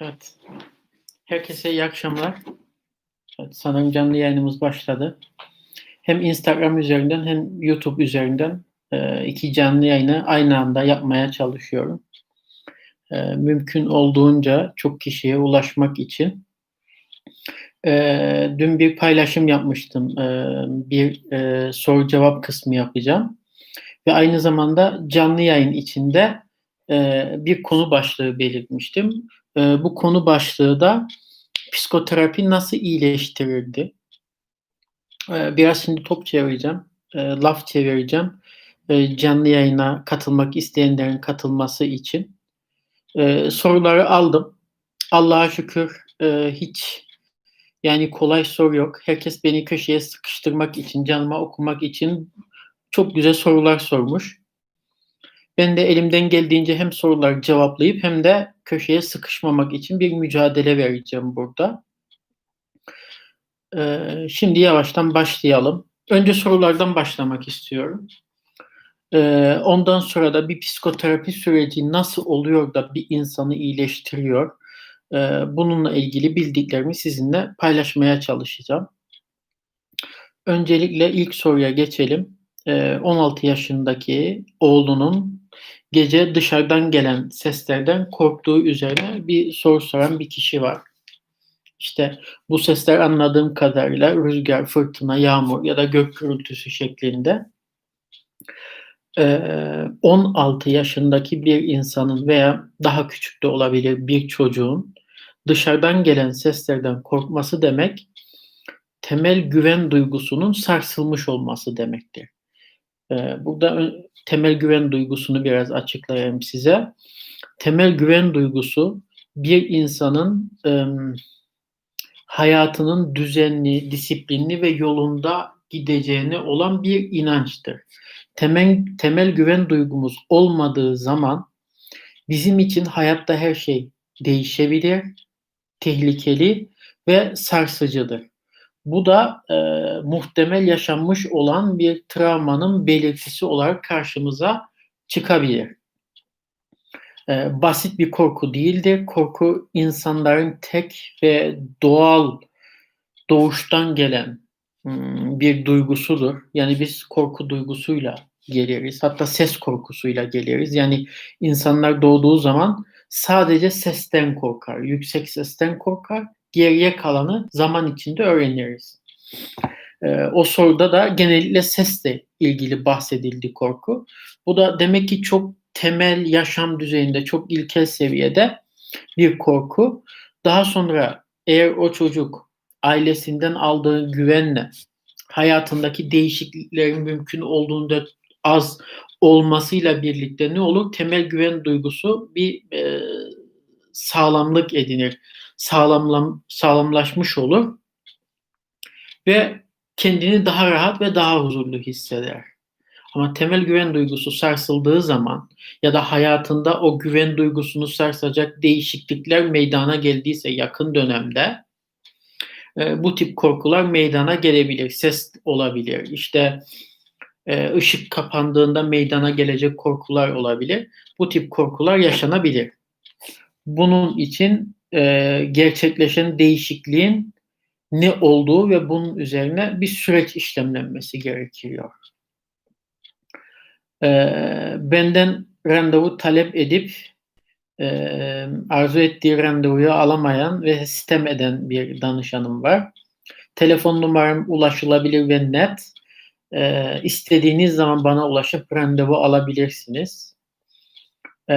Evet. Herkese iyi akşamlar. Evet, sanırım canlı yayınımız başladı. Hem Instagram üzerinden hem YouTube üzerinden e, iki canlı yayını aynı anda yapmaya çalışıyorum. E, mümkün olduğunca çok kişiye ulaşmak için. E, dün bir paylaşım yapmıştım. Bir soru cevap kısmı yapacağım. Ve aynı zamanda canlı yayın içinde bir konu başlığı belirtmiştim. E, bu konu başlığı da psikoterapi nasıl iyileştirirdi? E, biraz şimdi top çevireceğim, e, laf çevireceğim. E, canlı yayına katılmak isteyenlerin katılması için. E, soruları aldım. Allah'a şükür e, hiç yani kolay soru yok. Herkes beni köşeye sıkıştırmak için, canıma okumak için çok güzel sorular sormuş. Ben de elimden geldiğince hem soruları cevaplayıp hem de köşeye sıkışmamak için bir mücadele vereceğim burada. Ee, şimdi yavaştan başlayalım. Önce sorulardan başlamak istiyorum. Ee, ondan sonra da bir psikoterapi süreci nasıl oluyor da bir insanı iyileştiriyor? Ee, bununla ilgili bildiklerimi sizinle paylaşmaya çalışacağım. Öncelikle ilk soruya geçelim. Ee, 16 yaşındaki oğlunun gece dışarıdan gelen seslerden korktuğu üzerine bir soru soran bir kişi var. İşte bu sesler anladığım kadarıyla rüzgar, fırtına, yağmur ya da gök gürültüsü şeklinde. Ee, 16 yaşındaki bir insanın veya daha küçük de olabilir bir çocuğun dışarıdan gelen seslerden korkması demek temel güven duygusunun sarsılmış olması demektir. Ee, burada temel güven duygusunu biraz açıklayayım size. Temel güven duygusu bir insanın hayatının düzenli, disiplinli ve yolunda gideceğine olan bir inançtır. Temel, temel güven duygumuz olmadığı zaman bizim için hayatta her şey değişebilir, tehlikeli ve sarsıcıdır. Bu da e, muhtemel yaşanmış olan bir travmanın belirtisi olarak karşımıza çıkabilir. E, basit bir korku değildir. Korku insanların tek ve doğal doğuştan gelen hmm, bir duygusudur. Yani biz korku duygusuyla geliriz. Hatta ses korkusuyla geliriz. Yani insanlar doğduğu zaman sadece sesten korkar, yüksek sesten korkar geriye kalanı zaman içinde öğreniriz. Ee, o soruda da genellikle sesle ilgili bahsedildi korku. Bu da demek ki çok temel yaşam düzeyinde, çok ilkel seviyede bir korku. Daha sonra eğer o çocuk ailesinden aldığı güvenle hayatındaki değişikliklerin mümkün olduğunda az olmasıyla birlikte ne olur? Temel güven duygusu bir e, sağlamlık edinir sağlamlam, sağlamlaşmış olur ve kendini daha rahat ve daha huzurlu hisseder. Ama temel güven duygusu sarsıldığı zaman ya da hayatında o güven duygusunu sarsacak değişiklikler meydana geldiyse yakın dönemde e, bu tip korkular meydana gelebilir. Ses olabilir. İşte e, ışık kapandığında meydana gelecek korkular olabilir. Bu tip korkular yaşanabilir. Bunun için e, gerçekleşen değişikliğin ne olduğu ve bunun üzerine bir süreç işlemlenmesi gerekiyor. E, benden randevu talep edip e, arzu ettiği randevuyu alamayan ve sistem eden bir danışanım var. Telefon numaram ulaşılabilir ve net. E, istediğiniz zaman bana ulaşıp randevu alabilirsiniz e,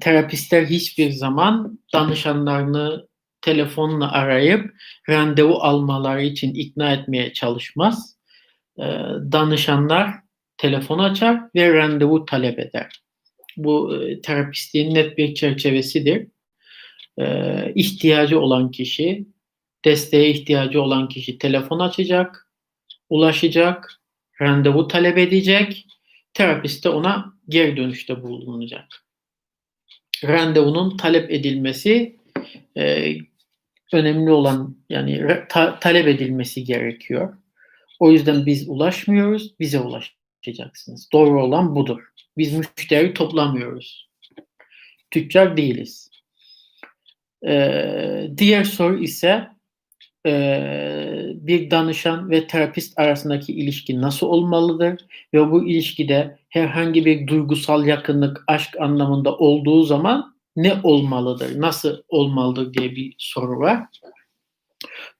terapistler hiçbir zaman danışanlarını telefonla arayıp randevu almaları için ikna etmeye çalışmaz. E, danışanlar telefon açar ve randevu talep eder. Bu e, terapistliğin net bir çerçevesidir. E, ihtiyacı olan kişi, desteğe ihtiyacı olan kişi telefon açacak, ulaşacak, randevu talep edecek, terapist de ona geri dönüşte bulunacak randevunun talep edilmesi e, önemli olan yani ta, talep edilmesi gerekiyor. O yüzden biz ulaşmıyoruz, bize ulaşacaksınız. Doğru olan budur. Biz müşteri toplamıyoruz. Tüccar değiliz. Ee, diğer soru ise e, bir danışan ve terapist arasındaki ilişki nasıl olmalıdır ve bu ilişkide herhangi bir duygusal yakınlık, aşk anlamında olduğu zaman ne olmalıdır, nasıl olmalıdır diye bir soru var.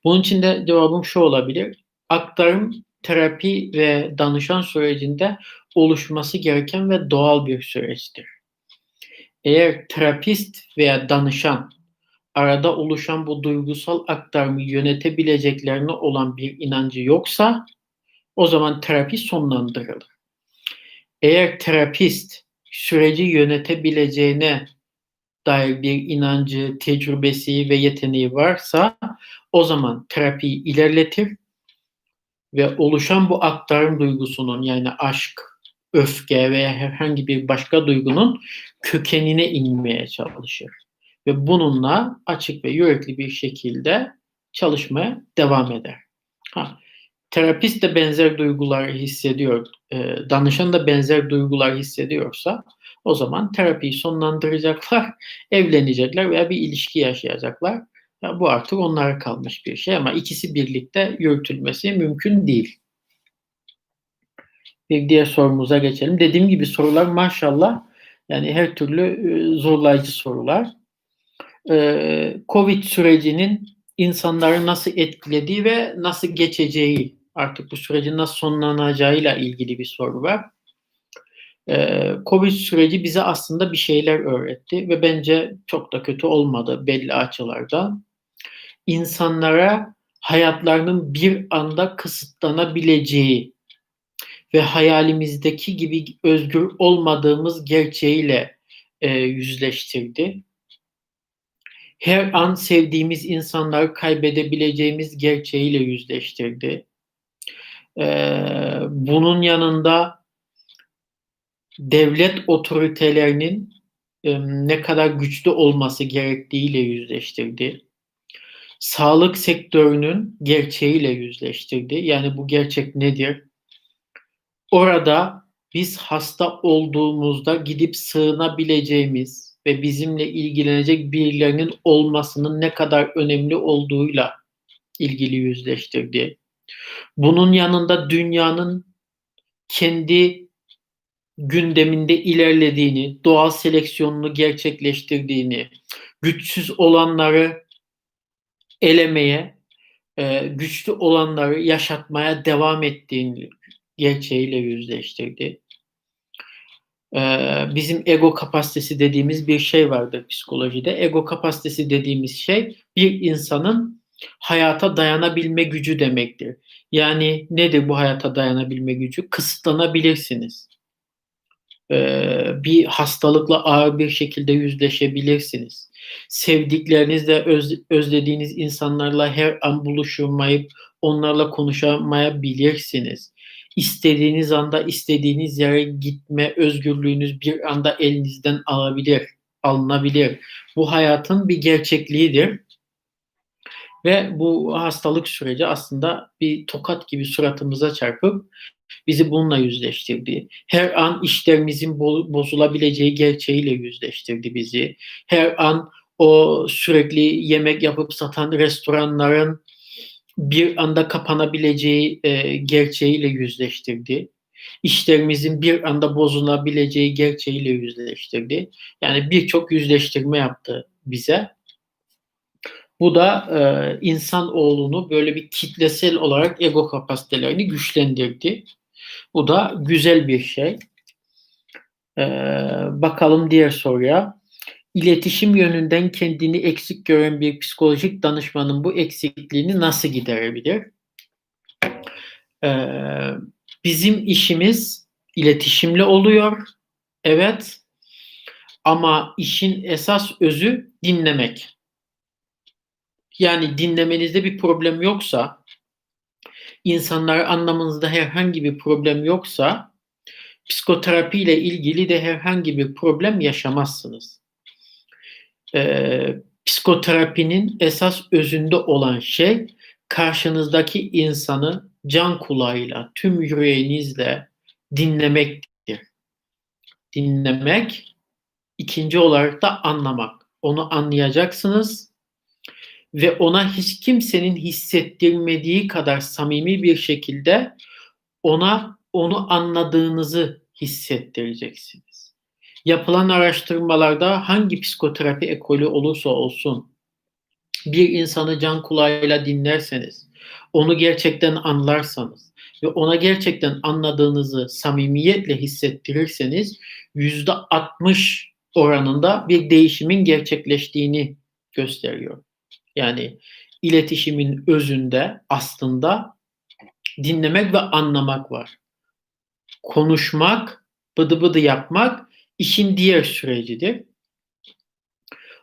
Bunun için de cevabım şu olabilir. Aktarım, terapi ve danışan sürecinde oluşması gereken ve doğal bir süreçtir. Eğer terapist veya danışan arada oluşan bu duygusal aktarımı yönetebileceklerine olan bir inancı yoksa o zaman terapi sonlandırılır. Eğer terapist süreci yönetebileceğine dair bir inancı, tecrübesi ve yeteneği varsa o zaman terapiyi ilerletir ve oluşan bu aktarım duygusunun yani aşk, öfke veya herhangi bir başka duygunun kökenine inmeye çalışır. Ve bununla açık ve yürekli bir şekilde çalışmaya devam eder. Ha, terapist de benzer duygular hissediyor, e, danışan da benzer duygular hissediyorsa o zaman terapiyi sonlandıracaklar, evlenecekler veya bir ilişki yaşayacaklar. Ya bu artık onlara kalmış bir şey ama ikisi birlikte yürütülmesi mümkün değil. Bir diğer sorumuza geçelim. Dediğim gibi sorular maşallah yani her türlü e, zorlayıcı sorular. Ee, Covid sürecinin insanları nasıl etkilediği ve nasıl geçeceği, artık bu sürecin nasıl sonlanacağıyla ilgili bir soru var. Ee, Covid süreci bize aslında bir şeyler öğretti ve bence çok da kötü olmadı belli açılardan. İnsanlara hayatlarının bir anda kısıtlanabileceği ve hayalimizdeki gibi özgür olmadığımız gerçeğiyle e, yüzleştirdi. Her an sevdiğimiz insanları kaybedebileceğimiz gerçeğiyle yüzleştirdi. Ee, bunun yanında devlet otoritelerinin e, ne kadar güçlü olması gerektiğiyle yüzleştirdi. Sağlık sektörünün gerçeğiyle yüzleştirdi. Yani bu gerçek nedir? Orada biz hasta olduğumuzda gidip sığınabileceğimiz ve bizimle ilgilenecek birilerinin olmasının ne kadar önemli olduğuyla ilgili yüzleştirdi. Bunun yanında dünyanın kendi gündeminde ilerlediğini, doğal seleksiyonunu gerçekleştirdiğini, güçsüz olanları elemeye, e, güçlü olanları yaşatmaya devam ettiğini gerçeğiyle yüzleştirdi. Bizim ego kapasitesi dediğimiz bir şey vardır psikolojide. Ego kapasitesi dediğimiz şey bir insanın hayata dayanabilme gücü demektir. Yani nedir bu hayata dayanabilme gücü? Kısıtlanabilirsiniz. Bir hastalıkla ağır bir şekilde yüzleşebilirsiniz. Sevdiklerinizle öz, özlediğiniz insanlarla her an buluşamayıp onlarla konuşamayabilirsiniz. İstediğiniz anda istediğiniz yere gitme özgürlüğünüz bir anda elinizden alabilir, alınabilir. Bu hayatın bir gerçekliğidir ve bu hastalık süreci aslında bir tokat gibi suratımıza çarpıp bizi bununla yüzleştirdi. Her an işlerimizin bozulabileceği gerçeğiyle yüzleştirdi bizi. Her an o sürekli yemek yapıp satan restoranların bir anda kapanabileceği e, gerçeğiyle yüzleştirdi. İşlerimizin bir anda bozulabileceği gerçeğiyle yüzleştirdi. Yani birçok yüzleştirme yaptı bize. Bu da e, insan oğlunu böyle bir kitlesel olarak ego kapasitelerini güçlendirdi. Bu da güzel bir şey. E, bakalım diğer soruya. İletişim yönünden kendini eksik gören bir psikolojik danışmanın bu eksikliğini nasıl giderebilir? E, bizim işimiz iletişimle oluyor. Evet. Ama işin esas özü dinlemek yani dinlemenizde bir problem yoksa, insanları anlamanızda herhangi bir problem yoksa, psikoterapi ile ilgili de herhangi bir problem yaşamazsınız. Ee, psikoterapinin esas özünde olan şey karşınızdaki insanı can kulağıyla, tüm yüreğinizle dinlemektir. Dinlemek, ikinci olarak da anlamak. Onu anlayacaksınız ve ona hiç kimsenin hissettirmediği kadar samimi bir şekilde ona onu anladığınızı hissettireceksiniz. Yapılan araştırmalarda hangi psikoterapi ekolü olursa olsun bir insanı can kulağıyla dinlerseniz, onu gerçekten anlarsanız ve ona gerçekten anladığınızı samimiyetle hissettirirseniz yüzde 60 oranında bir değişimin gerçekleştiğini gösteriyor. Yani iletişimin özünde aslında dinlemek ve anlamak var. Konuşmak, bıdı bıdı yapmak işin diğer sürecidir.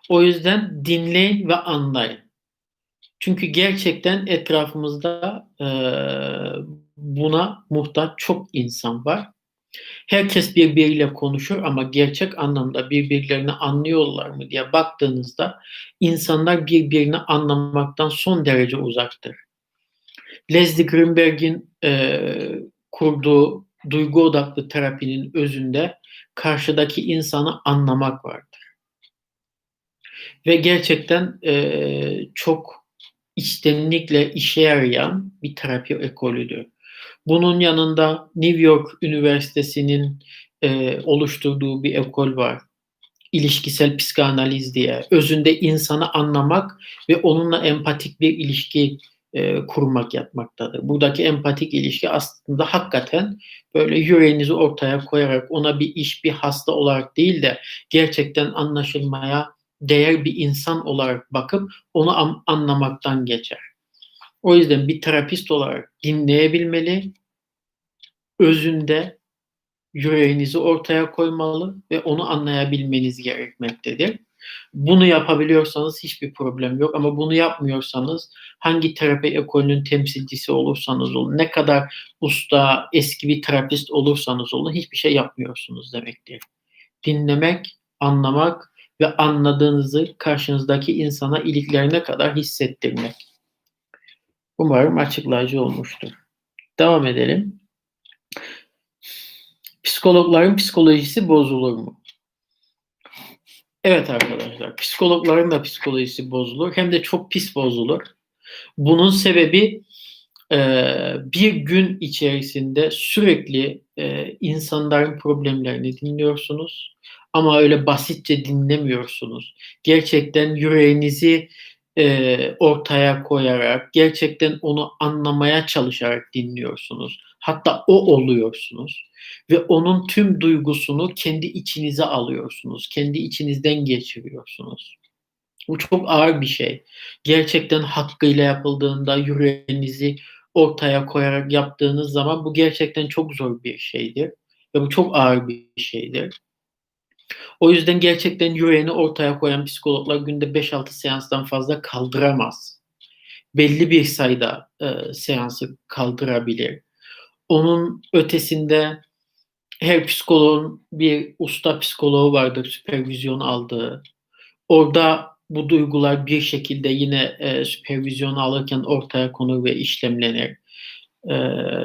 O yüzden dinleyin ve anlayın. Çünkü gerçekten etrafımızda e, buna muhtaç çok insan var. Herkes birbiriyle konuşur ama gerçek anlamda birbirlerini anlıyorlar mı diye baktığınızda insanlar birbirini anlamaktan son derece uzaktır. Leslie Greenberg'in e, kurduğu duygu odaklı terapinin özünde karşıdaki insanı anlamak vardır. Ve gerçekten e, çok içtenlikle işe yarayan bir terapi ekolüdür. Bunun yanında New York Üniversitesi'nin e, oluşturduğu bir ekol var. İlişkisel psikanaliz diye. Özünde insanı anlamak ve onunla empatik bir ilişki e, kurmak yapmaktadır. Buradaki empatik ilişki aslında hakikaten böyle yüreğinizi ortaya koyarak ona bir iş, bir hasta olarak değil de gerçekten anlaşılmaya değer bir insan olarak bakıp onu anlamaktan geçer. O yüzden bir terapist olarak dinleyebilmeli, özünde yüreğinizi ortaya koymalı ve onu anlayabilmeniz gerekmektedir. Bunu yapabiliyorsanız hiçbir problem yok ama bunu yapmıyorsanız hangi terapi ekolünün temsilcisi olursanız olun, ne kadar usta, eski bir terapist olursanız olun hiçbir şey yapmıyorsunuz demektir. Dinlemek, anlamak ve anladığınızı karşınızdaki insana iliklerine kadar hissettirmek. Umarım açıklayıcı olmuştur. Devam edelim. Psikologların psikolojisi bozulur mu? Evet arkadaşlar, psikologların da psikolojisi bozulur. Hem de çok pis bozulur. Bunun sebebi e, bir gün içerisinde sürekli e, insanların problemlerini dinliyorsunuz. Ama öyle basitçe dinlemiyorsunuz. Gerçekten yüreğinizi e, ortaya koyarak, gerçekten onu anlamaya çalışarak dinliyorsunuz. Hatta o oluyorsunuz ve onun tüm duygusunu kendi içinize alıyorsunuz. Kendi içinizden geçiriyorsunuz. Bu çok ağır bir şey. Gerçekten hakkıyla yapıldığında yüreğinizi ortaya koyarak yaptığınız zaman bu gerçekten çok zor bir şeydir. Ve bu çok ağır bir şeydir. O yüzden gerçekten yüreğini ortaya koyan psikologlar günde 5-6 seanstan fazla kaldıramaz. Belli bir sayıda e, seansı kaldırabilir. Onun ötesinde her psikoloğun bir usta psikoloğu vardır süpervizyon aldığı. Orada bu duygular bir şekilde yine e, süpervizyon alırken ortaya konur ve işlemlenir. E,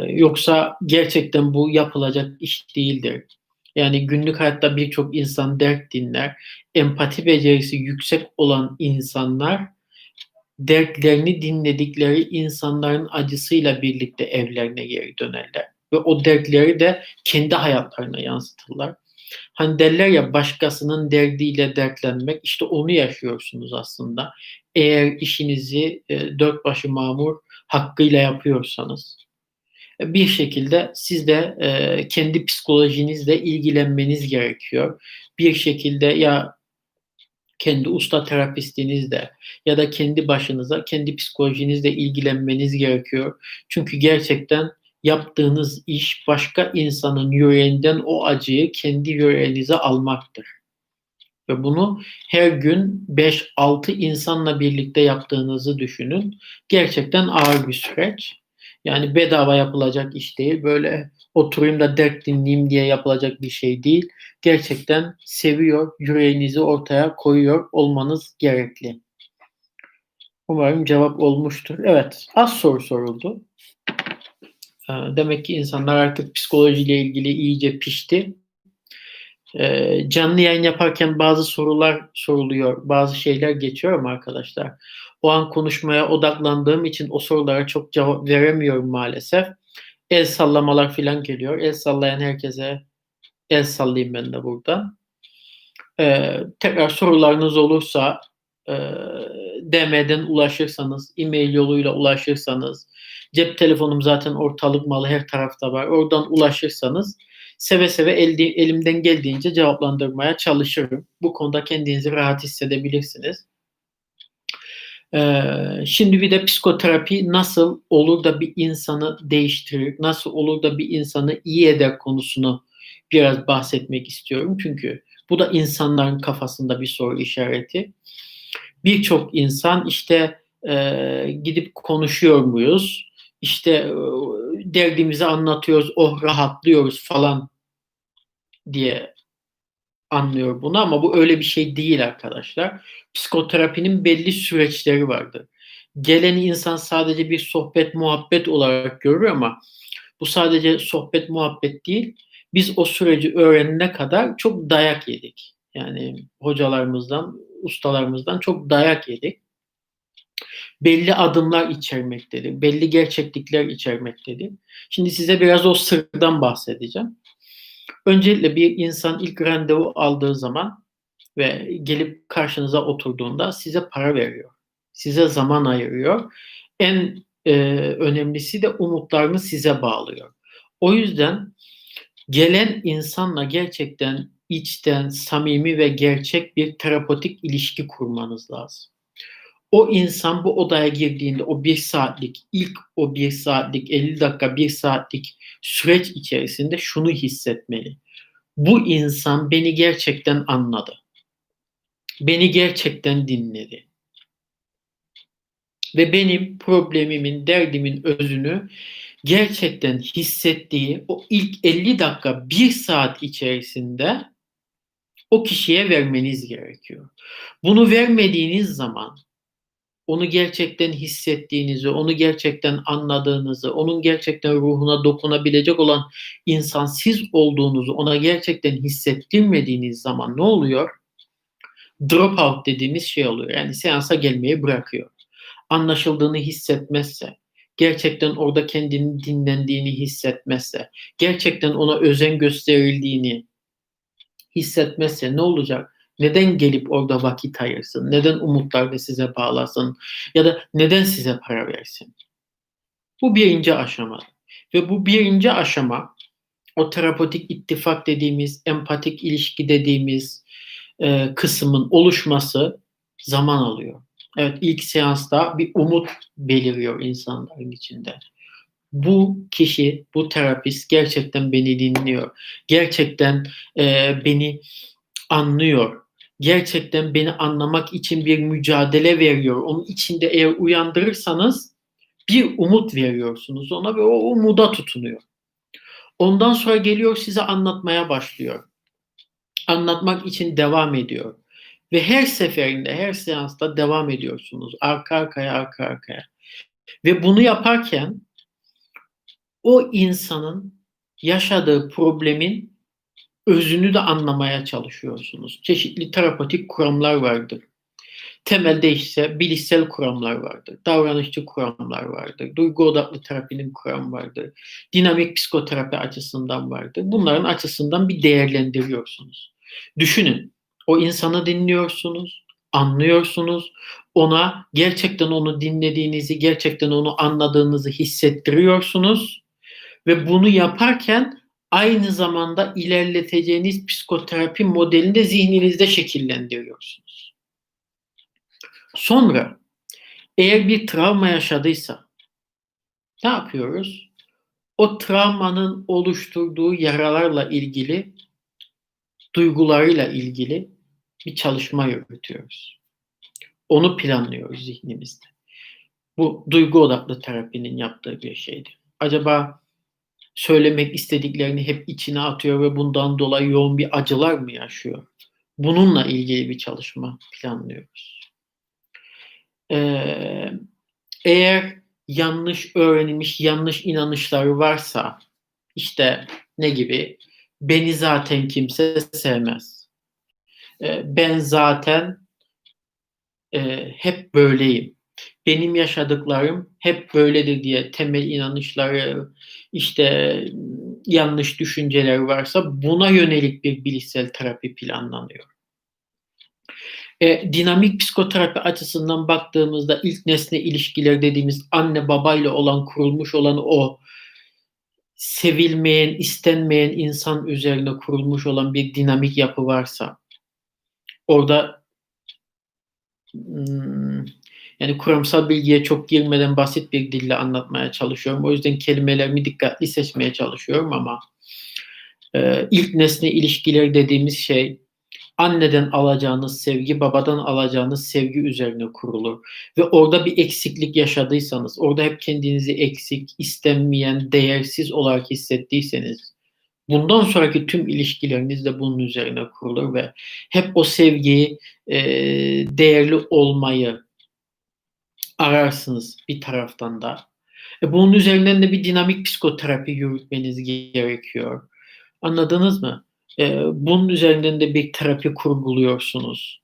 yoksa gerçekten bu yapılacak iş değildir. Yani günlük hayatta birçok insan dert dinler. Empati becerisi yüksek olan insanlar dertlerini dinledikleri insanların acısıyla birlikte evlerine geri dönerler. Ve o dertleri de kendi hayatlarına yansıtırlar. Hani derler ya başkasının derdiyle dertlenmek işte onu yaşıyorsunuz aslında. Eğer işinizi e, dört başı mamur hakkıyla yapıyorsanız bir şekilde siz de e, kendi psikolojinizle ilgilenmeniz gerekiyor. Bir şekilde ya kendi usta terapistinizle ya da kendi başınıza kendi psikolojinizle ilgilenmeniz gerekiyor. Çünkü gerçekten yaptığınız iş başka insanın yüreğinden o acıyı kendi yüreğinize almaktır. Ve bunu her gün 5-6 insanla birlikte yaptığınızı düşünün. Gerçekten ağır bir süreç. Yani bedava yapılacak iş değil. Böyle oturayım da dert dinleyeyim diye yapılacak bir şey değil. Gerçekten seviyor, yüreğinizi ortaya koyuyor olmanız gerekli. Umarım cevap olmuştur. Evet, az soru soruldu. Ee, demek ki insanlar artık psikolojiyle ilgili iyice pişti. Ee, canlı yayın yaparken bazı sorular soruluyor, bazı şeyler geçiyor ama arkadaşlar O an konuşmaya odaklandığım için o sorulara çok cevap veremiyorum maalesef. El sallamalar filan geliyor. El sallayan herkese el sallayayım ben de buradan. Ee, tekrar sorularınız olursa e, DM'den ulaşırsanız, e-mail yoluyla ulaşırsanız, cep telefonum zaten ortalık malı her tarafta var. Oradan ulaşırsanız seve seve elde, elimden geldiğince cevaplandırmaya çalışırım. Bu konuda kendinizi rahat hissedebilirsiniz. Ee, şimdi bir de psikoterapi nasıl olur da bir insanı değiştirir, nasıl olur da bir insanı iyi eder konusunu biraz bahsetmek istiyorum. Çünkü bu da insanların kafasında bir soru işareti. Birçok insan işte e, gidip konuşuyor muyuz? İşte e, derdimizi anlatıyoruz, oh rahatlıyoruz falan diye anlıyor bunu ama bu öyle bir şey değil arkadaşlar. Psikoterapinin belli süreçleri vardır. Gelen insan sadece bir sohbet muhabbet olarak görür ama bu sadece sohbet muhabbet değil. Biz o süreci öğrenene kadar çok dayak yedik. Yani hocalarımızdan, ustalarımızdan çok dayak yedik. Belli adımlar içermektedir. Belli gerçeklikler içermektedir. Şimdi size biraz o sırdan bahsedeceğim. Öncelikle bir insan ilk randevu aldığı zaman ve gelip karşınıza oturduğunda size para veriyor. Size zaman ayırıyor. En e, önemlisi de umutlarını size bağlıyor. O yüzden gelen insanla gerçekten içten, samimi ve gerçek bir terapotik ilişki kurmanız lazım. O insan bu odaya girdiğinde o bir saatlik, ilk o bir saatlik, 50 dakika, bir saatlik süreç içerisinde şunu hissetmeli. Bu insan beni gerçekten anladı. Beni gerçekten dinledi. Ve benim problemimin, derdimin özünü gerçekten hissettiği o ilk 50 dakika, bir saat içerisinde o kişiye vermeniz gerekiyor. Bunu vermediğiniz zaman onu gerçekten hissettiğinizi, onu gerçekten anladığınızı, onun gerçekten ruhuna dokunabilecek olan insan siz olduğunuzu ona gerçekten hissettirmediğiniz zaman ne oluyor? Drop out dediğimiz şey oluyor. Yani seansa gelmeyi bırakıyor. Anlaşıldığını hissetmezse, gerçekten orada kendini dinlendiğini hissetmezse, gerçekten ona özen gösterildiğini hissetmezse ne olacak? Neden gelip orada vakit ayırsın? Neden umutlarla size bağlasın? Ya da neden size para versin? Bu birinci aşama. Ve bu birinci aşama o terapotik ittifak dediğimiz, empatik ilişki dediğimiz e, kısmın oluşması zaman alıyor. Evet ilk seansta bir umut beliriyor insanların içinde. Bu kişi, bu terapist gerçekten beni dinliyor. Gerçekten e, beni anlıyor gerçekten beni anlamak için bir mücadele veriyor. Onun içinde eğer uyandırırsanız bir umut veriyorsunuz ona ve o umuda tutunuyor. Ondan sonra geliyor size anlatmaya başlıyor. Anlatmak için devam ediyor. Ve her seferinde, her seansta devam ediyorsunuz. Arka arkaya, arka arkaya. Ve bunu yaparken o insanın yaşadığı problemin özünü de anlamaya çalışıyorsunuz. Çeşitli terapatik kuramlar vardır. Temelde ise bilişsel kuramlar vardır. Davranışçı kuramlar vardır. Duygu odaklı terapinin kuram vardır. Dinamik psikoterapi açısından vardır. Bunların açısından bir değerlendiriyorsunuz. Düşünün. O insanı dinliyorsunuz, anlıyorsunuz. Ona gerçekten onu dinlediğinizi, gerçekten onu anladığınızı hissettiriyorsunuz. Ve bunu yaparken aynı zamanda ilerleteceğiniz psikoterapi modelini de zihninizde şekillendiriyorsunuz. Sonra eğer bir travma yaşadıysa ne yapıyoruz? O travmanın oluşturduğu yaralarla ilgili, duygularıyla ilgili bir çalışma yürütüyoruz. Onu planlıyoruz zihnimizde. Bu duygu odaklı terapinin yaptığı bir şeydi. Acaba söylemek istediklerini hep içine atıyor ve bundan dolayı yoğun bir acılar mı yaşıyor? Bununla ilgili bir çalışma planlıyoruz. Ee, eğer yanlış öğrenilmiş, yanlış inanışları varsa işte ne gibi? Beni zaten kimse sevmez. Ee, ben zaten e, hep böyleyim. Benim yaşadıklarım hep böyledir diye temel inanışları, işte yanlış düşünceler varsa buna yönelik bir bilişsel terapi planlanıyor. E, dinamik psikoterapi açısından baktığımızda ilk nesne ilişkiler dediğimiz anne babayla olan kurulmuş olan o sevilmeyen, istenmeyen insan üzerine kurulmuş olan bir dinamik yapı varsa orada hmm, yani kuramsal bilgiye çok girmeden basit bir dille anlatmaya çalışıyorum. O yüzden kelimelerimi dikkatli seçmeye çalışıyorum ama e, ilk nesne ilişkiler dediğimiz şey anneden alacağınız sevgi, babadan alacağınız sevgi üzerine kurulur. Ve orada bir eksiklik yaşadıysanız, orada hep kendinizi eksik, istenmeyen, değersiz olarak hissettiyseniz, bundan sonraki tüm ilişkileriniz de bunun üzerine kurulur ve hep o sevgiyi, e, değerli olmayı ararsınız bir taraftan da. E, bunun üzerinden de bir dinamik psikoterapi yürütmeniz gerekiyor. Anladınız mı? E, bunun üzerinden de bir terapi kurguluyorsunuz.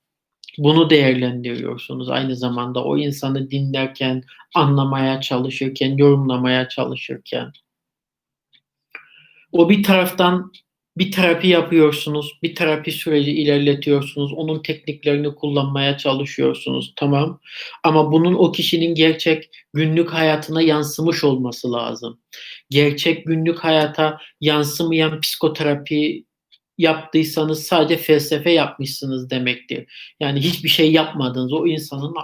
Bunu değerlendiriyorsunuz. Aynı zamanda o insanı dinlerken, anlamaya çalışırken, yorumlamaya çalışırken. O bir taraftan bir terapi yapıyorsunuz, bir terapi süreci ilerletiyorsunuz, onun tekniklerini kullanmaya çalışıyorsunuz, tamam. Ama bunun o kişinin gerçek günlük hayatına yansımış olması lazım. Gerçek günlük hayata yansımayan psikoterapi yaptıysanız sadece felsefe yapmışsınız demektir. Yani hiçbir şey yapmadınız. O insanın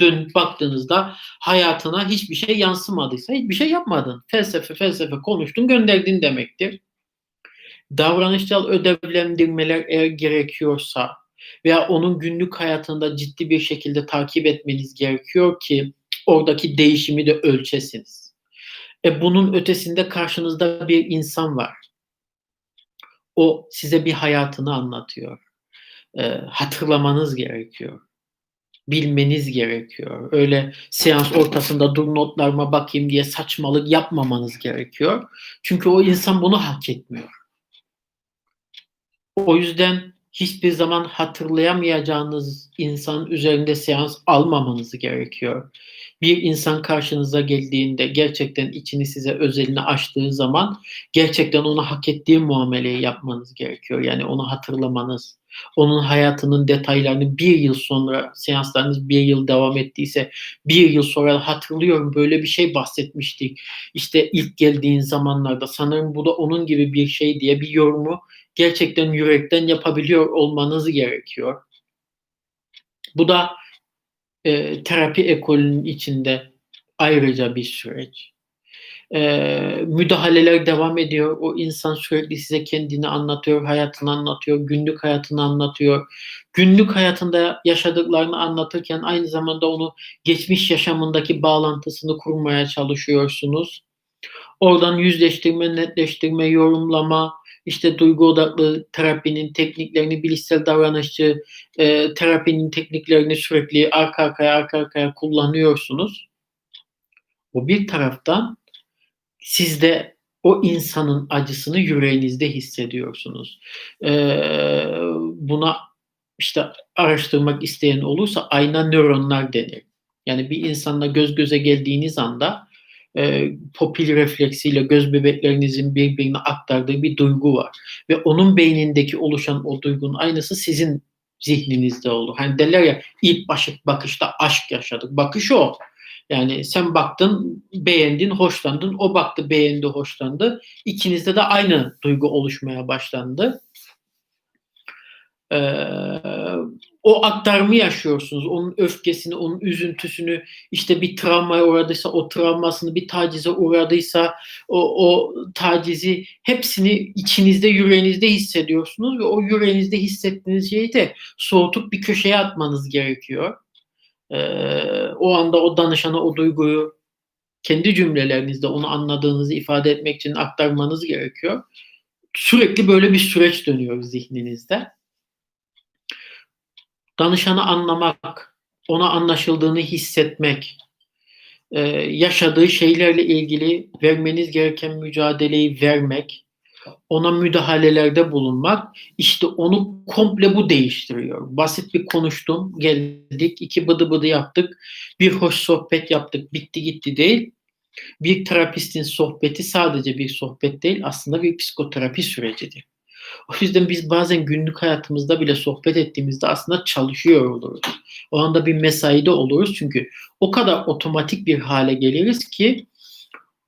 dönüp baktığınızda hayatına hiçbir şey yansımadıysa hiçbir şey yapmadın. Felsefe felsefe konuştun gönderdin demektir. Davranışsal ödevlendirmeler eğer gerekiyorsa veya onun günlük hayatında ciddi bir şekilde takip etmeniz gerekiyor ki oradaki değişimi de ölçesiniz. E bunun ötesinde karşınızda bir insan var o size bir hayatını anlatıyor. E, hatırlamanız gerekiyor. Bilmeniz gerekiyor. Öyle seans ortasında dur notlarıma bakayım diye saçmalık yapmamanız gerekiyor. Çünkü o insan bunu hak etmiyor. O yüzden hiçbir zaman hatırlayamayacağınız insan üzerinde seans almamanız gerekiyor bir insan karşınıza geldiğinde gerçekten içini size özelini açtığı zaman gerçekten ona hak ettiği muameleyi yapmanız gerekiyor. Yani onu hatırlamanız, onun hayatının detaylarını bir yıl sonra seanslarınız bir yıl devam ettiyse bir yıl sonra hatırlıyorum böyle bir şey bahsetmiştik. İşte ilk geldiğin zamanlarda sanırım bu da onun gibi bir şey diye bir yorumu gerçekten yürekten yapabiliyor olmanız gerekiyor. Bu da e, terapi ekolünün içinde ayrıca bir süreç. E, müdahaleler devam ediyor. O insan sürekli size kendini anlatıyor, hayatını anlatıyor, günlük hayatını anlatıyor. Günlük hayatında yaşadıklarını anlatırken aynı zamanda onu geçmiş yaşamındaki bağlantısını kurmaya çalışıyorsunuz. Oradan yüzleştirme, netleştirme, yorumlama, işte duygu odaklı terapinin tekniklerini, bilişsel davranışçı e, terapinin tekniklerini sürekli arka arkaya arka arkaya kullanıyorsunuz. O bir taraftan siz de o insanın acısını yüreğinizde hissediyorsunuz. Ee, buna işte araştırmak isteyen olursa ayna nöronlar denir. Yani bir insanla göz göze geldiğiniz anda e, popil refleksiyle göz bebeklerinizin birbirine aktardığı bir duygu var. Ve onun beynindeki oluşan o duygunun aynısı sizin zihninizde olur. Hani derler ya ilk başık bakışta aşk yaşadık. Bakış o. Yani sen baktın, beğendin, hoşlandın. O baktı, beğendi, hoşlandı. İkinizde de aynı duygu oluşmaya başlandı. Ee, o aktarımı yaşıyorsunuz. Onun öfkesini, onun üzüntüsünü, işte bir travmaya uğradıysa o travmasını, bir tacize uğradıysa o, o tacizi hepsini içinizde, yüreğinizde hissediyorsunuz ve o yüreğinizde hissettiğiniz şeyi de soğutup bir köşeye atmanız gerekiyor. Ee, o anda o danışana o duyguyu kendi cümlelerinizde onu anladığınızı ifade etmek için aktarmanız gerekiyor. Sürekli böyle bir süreç dönüyor zihninizde danışanı anlamak, ona anlaşıldığını hissetmek, e, yaşadığı şeylerle ilgili vermeniz gereken mücadeleyi vermek, ona müdahalelerde bulunmak işte onu komple bu değiştiriyor. Basit bir konuştum, geldik, iki bıdı bıdı yaptık, bir hoş sohbet yaptık, bitti gitti değil. Bir terapistin sohbeti sadece bir sohbet değil, aslında bir psikoterapi sürecidir. O yüzden biz bazen günlük hayatımızda bile sohbet ettiğimizde aslında çalışıyor oluruz. O anda bir mesaide oluruz çünkü o kadar otomatik bir hale geliriz ki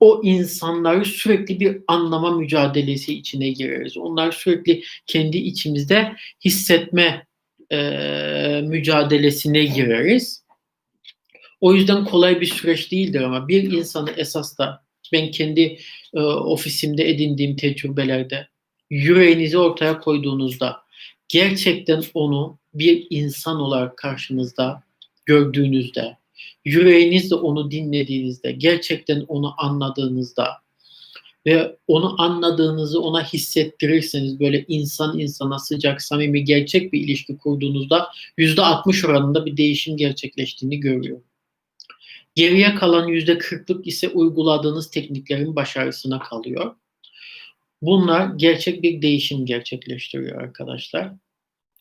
o insanları sürekli bir anlama mücadelesi içine gireriz. Onları sürekli kendi içimizde hissetme e, mücadelesine gireriz. O yüzden kolay bir süreç değildir ama bir insanı esas da ben kendi e, ofisimde edindiğim tecrübelerde yüreğinizi ortaya koyduğunuzda gerçekten onu bir insan olarak karşınızda gördüğünüzde, yüreğinizle onu dinlediğinizde, gerçekten onu anladığınızda ve onu anladığınızı ona hissettirirseniz böyle insan insana sıcak, samimi, gerçek bir ilişki kurduğunuzda %60 oranında bir değişim gerçekleştiğini görüyorum. Geriye kalan %40'lık ise uyguladığınız tekniklerin başarısına kalıyor. Bunlar gerçek bir değişim gerçekleştiriyor arkadaşlar.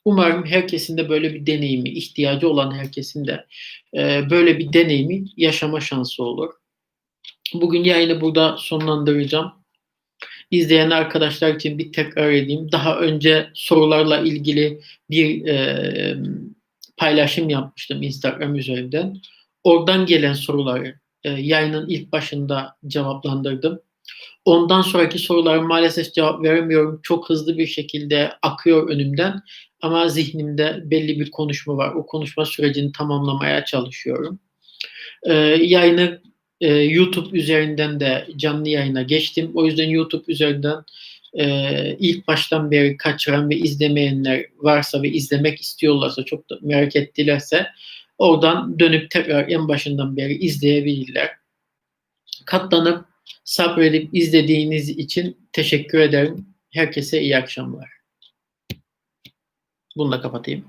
Umarım herkesin de böyle bir deneyimi, ihtiyacı olan herkesin de e, böyle bir deneyimi yaşama şansı olur. Bugün yayını burada sonlandıracağım. İzleyen arkadaşlar için bir tekrar edeyim. Daha önce sorularla ilgili bir e, paylaşım yapmıştım Instagram üzerinden. Oradan gelen soruları e, yayının ilk başında cevaplandırdım. Ondan sonraki sorulara maalesef cevap veremiyorum. Çok hızlı bir şekilde akıyor önümden. Ama zihnimde belli bir konuşma var. O konuşma sürecini tamamlamaya çalışıyorum. Ee, yayını e, YouTube üzerinden de canlı yayına geçtim. O yüzden YouTube üzerinden e, ilk baştan beri kaçıran ve izlemeyenler varsa ve izlemek istiyorlarsa çok da merak ettilerse oradan dönüp tekrar en başından beri izleyebilirler. Katlanıp sabredip izlediğiniz için teşekkür ederim. Herkese iyi akşamlar. Bunu da kapatayım.